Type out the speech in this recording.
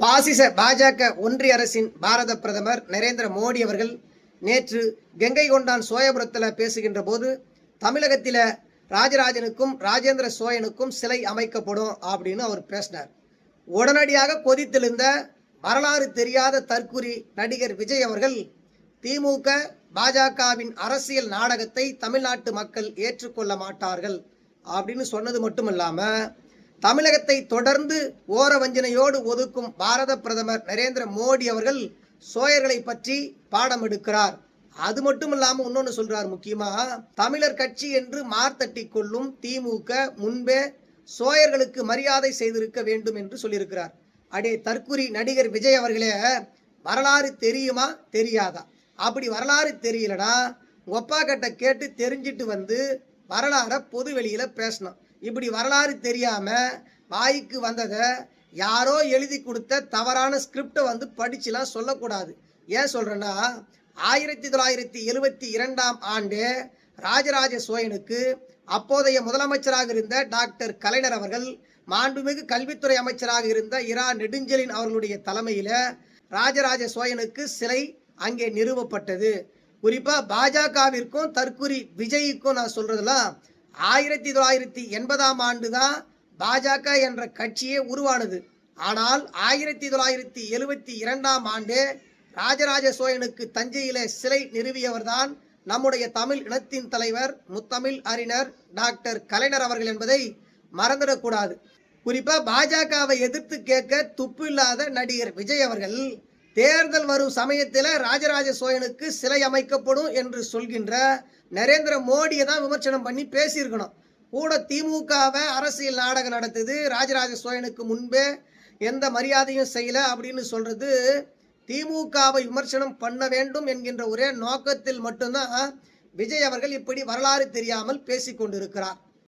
பாசிச பாஜக ஒன்றிய அரசின் பாரத பிரதமர் நரேந்திர மோடி அவர்கள் நேற்று கங்கை கொண்டான் சோயபுரத்தில் பேசுகின்ற போது தமிழகத்தில் ராஜராஜனுக்கும் ராஜேந்திர சோழனுக்கும் சிலை அமைக்கப்படும் அப்படின்னு அவர் பேசினார். உடனடியாக கொதித்திருந்த வரலாறு தெரியாத தற்குறி நடிகர் விஜய் அவர்கள் திமுக பாஜகவின் அரசியல் நாடகத்தை தமிழ்நாட்டு மக்கள் ஏற்றுக்கொள்ள மாட்டார்கள் அப்படின்னு சொன்னது மட்டுமல்லாம தமிழகத்தை தொடர்ந்து ஓர வஞ்சனையோடு ஒதுக்கும் பாரத பிரதமர் நரேந்திர மோடி அவர்கள் சோயர்களை பற்றி பாடம் எடுக்கிறார். அது மட்டும் இல்லாம இன்னொன்னு சொல்றார் முக்கியமாக தமிழர் கட்சி என்று மார்த்தட்டி கொள்ளும் திமுக முன்பே சோயர்களுக்கு மரியாதை செய்திருக்க வேண்டும் என்று சொல்லியிருக்கிறார். அடே தற்குறி நடிகர் விஜய் அவர்களே வரலாறு தெரியுமா? தெரியாதா? அப்படி வரலாறு தெரியலனா ஒப்பா கிட்ட கேட்டு தெரிஞ்சிட்டு வந்து வரலாறை பொது வெளியில பேசணும். இப்படி வரலாறு தெரியாமல் வாய்க்கு வந்ததை யாரோ எழுதி கொடுத்த தவறான ஸ்கிரிப்டை வந்து படிச்சுலாம் சொல்லக்கூடாது. ஏன் சொல்கிறேன்னா ஆயிரத்தி தொள்ளாயிரத்தி எழுபத்தி இரண்டாம் ஆண்டு ராஜராஜ சோழனுக்கு அப்போதைய முதலமைச்சராக இருந்த டாக்டர் கலைஞர் அவர்கள் மாண்புமிகு கல்வித்துறை அமைச்சராக இருந்த இரா நெடுஞ்செலின் அவர்களுடைய தலைமையில் ராஜராஜ சோழனுக்கு சிலை அங்கே நிறுவப்பட்டது. குறிப்பாக பாஜகவிற்கும் தற்குறி விஜய்க்கும் நான் சொல்கிறதுலாம் ஆயிரத்தி தொள்ளாயிரத்தி எண்பதாம் ஆண்டு தான் பாஜக என்ற கட்சியே உருவானது. ஆனால் ஆயிரத்தி தொள்ளாயிரத்தி எழுவத்தி இரண்டாம் ஆண்டு ராஜராஜ சோழனுக்கு தஞ்சையிலே சிலை நிறுவியவர்தான் நம்முடைய தமிழ் இனத்தின் தலைவர் முத்தமிழ் அறிஞர் டாக்டர் கலைஞர் அவர்கள் என்பதை மறந்துடக்கூடாது. குறிப்பாக பாஜகவை எதிர்த்து கேட்க துப்பு இல்லாத நடிகர் விஜய் அவர்கள் தேர்தல் வரும் சமயத்தில் ராஜராஜ சோழனுக்கு சிலை அமைக்கப்படும் என்று சொல்கின்ற நரேந்திர மோடியை தான் விமர்சனம் பண்ணி பேசியிருக்கணும். கூட திமுகவை அரசியல் நாடகம் நடத்துது ராஜராஜ சோழனுக்கு முன்பே எந்த மரியாதையும் செய்யலை அப்படின்னு சொல்கிறது திமுகவை விமர்சனம் பண்ண வேண்டும் என்கின்ற ஒரே நோக்கத்தில் மட்டும்தான் விஜய் அவர்கள் இப்படி வரலாறு தெரியாமல் பேசிக் கொண்டிருக்கிறார்